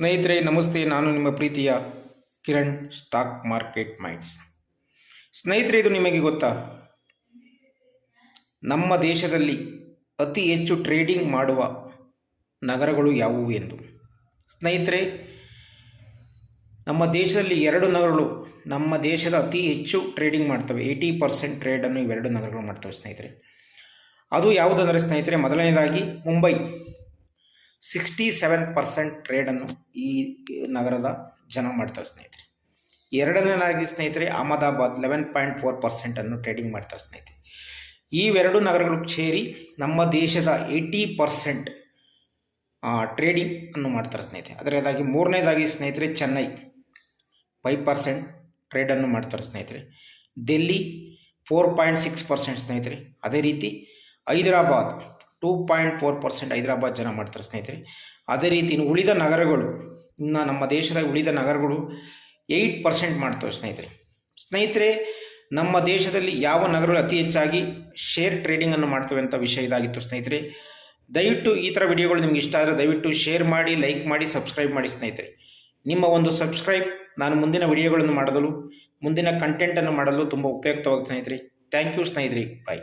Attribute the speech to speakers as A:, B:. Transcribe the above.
A: ಸ್ನೇಹಿತರೆ, ನಮಸ್ತೆ. ನಾನು ನಿಮ್ಮ ಪ್ರೀತಿಯ ಕಿರಣ್, ಸ್ಟಾಕ್ ಮಾರ್ಕೆಟ್ ಮೈಂಡ್ಸ್. ಸ್ನೇಹಿತರೆ, ಇದು ನಿಮಗೆ ಗೊತ್ತಾ? ನಮ್ಮ ದೇಶದಲ್ಲಿ ಅತಿ ಹೆಚ್ಚು ಟ್ರೇಡಿಂಗ್ ಮಾಡುವ ನಗರಗಳು ಯಾವುವು ಎಂದು? ಸ್ನೇಹಿತರೆ, ನಮ್ಮ ದೇಶದಲ್ಲಿ ಎರಡು ನಗರಗಳು ನಮ್ಮ ದೇಶದ ಅತಿ ಹೆಚ್ಚು ಟ್ರೇಡಿಂಗ್ ಮಾಡ್ತವೆ. ಏಯ್ಟಿ ಪರ್ಸೆಂಟ್ ಟ್ರೇಡನ್ನು ಇವೆರಡು ನಗರಗಳು ಮಾಡ್ತವೆ ಸ್ನೇಹಿತರೆ. ಅದು ಯಾವುದಂದರೆ ಸ್ನೇಹಿತರೆ, ಮೊದಲನೇದಾಗಿ ಮುಂಬೈ. ಸಿಕ್ಸ್ಟಿ ಸೆವೆನ್ ಪರ್ಸೆಂಟ್ ಟ್ರೇಡನ್ನು ಈ ನಗರದ ಜನ ಮಾಡ್ತಾರೆ ಸ್ನೇಹಿತರೆ. ಎರಡನೇದಾಗಿ ಸ್ನೇಹಿತರೆ, ಅಹಮದಾಬಾದ್ ಲೆವೆನ್ ಪಾಯಿಂಟ್ ಫೋರ್ ಪರ್ಸೆಂಟನ್ನು ಟ್ರೇಡಿಂಗ್ ಮಾಡ್ತಾರೆ ಸ್ನೇಹಿತರೆ. ಇವೆರಡು ನಗರಗಳು ಸೇರಿ ನಮ್ಮ ದೇಶದ ಏಯ್ಟಿ ಪರ್ಸೆಂಟ್ ಟ್ರೇಡಿಂಗ್ ಅನ್ನು ಮಾಡ್ತಾರೆ ಸ್ನೇಹಿತರೆ. ಅದರದಾಗಿ ಮೂರನೇದಾಗಿ ಸ್ನೇಹಿತರೆ, ಚೆನ್ನೈ ಫೈವ್ ಪರ್ಸೆಂಟ್ ಟ್ರೇಡನ್ನು ಮಾಡ್ತಾರೆ ಸ್ನೇಹಿತರೆ. Delhi four point six percent ಸ್ನೇಹಿತರೆ. ಅದೇ ರೀತಿ Hyderabad two point four percent Hyderabad ಜನ ಮಾಡ್ತಾರೆ ಸ್ನೇಹಿತರೆ. ಅದೇ ರೀತಿ ಇನ್ನು ಉಳಿದ ನಗರಗಳು, ಇನ್ನು ನಮ್ಮ ದೇಶದ ಉಳಿದ ನಗರಗಳು ಏಯ್ಟ್ ಪರ್ಸೆಂಟ್ ಮಾಡ್ತವೆ ಸ್ನೇಹಿತರೆ. ಸ್ನೇಹಿತರೆ, ನಮ್ಮ ದೇಶದಲ್ಲಿ ಯಾವ ನಗರಗಳು ಅತಿ ಹೆಚ್ಚಾಗಿ ಶೇರ್ ಟ್ರೇಡಿಂಗನ್ನು ಮಾಡ್ತವೆ ಅಂತ ವಿಷಯ ಇದಾಗಿತ್ತು ಸ್ನೇಹಿತರೆ. ದಯವಿಟ್ಟು ಈ ಥರ ವಿಡಿಯೋಗಳು ನಿಮ್ಗೆ ಇಷ್ಟ ಆದರೆ ದಯವಿಟ್ಟು ಶೇರ್ ಮಾಡಿ ಲೈಕ್ ಮಾಡಿ ಸಬ್ಸ್ಕ್ರೈಬ್ ಮಾಡಿ ಸ್ನೇಹಿತರೆ. ನಿಮ್ಮ ಒಂದು ಸಬ್ಸ್ಕ್ರೈಬ್ ನಾನು ಮುಂದಿನ ವಿಡಿಯೋಗಳನ್ನು ಮಾಡಲು, ಮುಂದಿನ ಕಂಟೆಂಟನ್ನು ಮಾಡಲು ತುಂಬ ಉಪಯುಕ್ತವಾಗುತ್ತೆ ಸ್ನೇಹಿತರೆ. ಥ್ಯಾಂಕ್ ಯು ಸ್ನೇಹಿತರೆ. ಬಾಯ್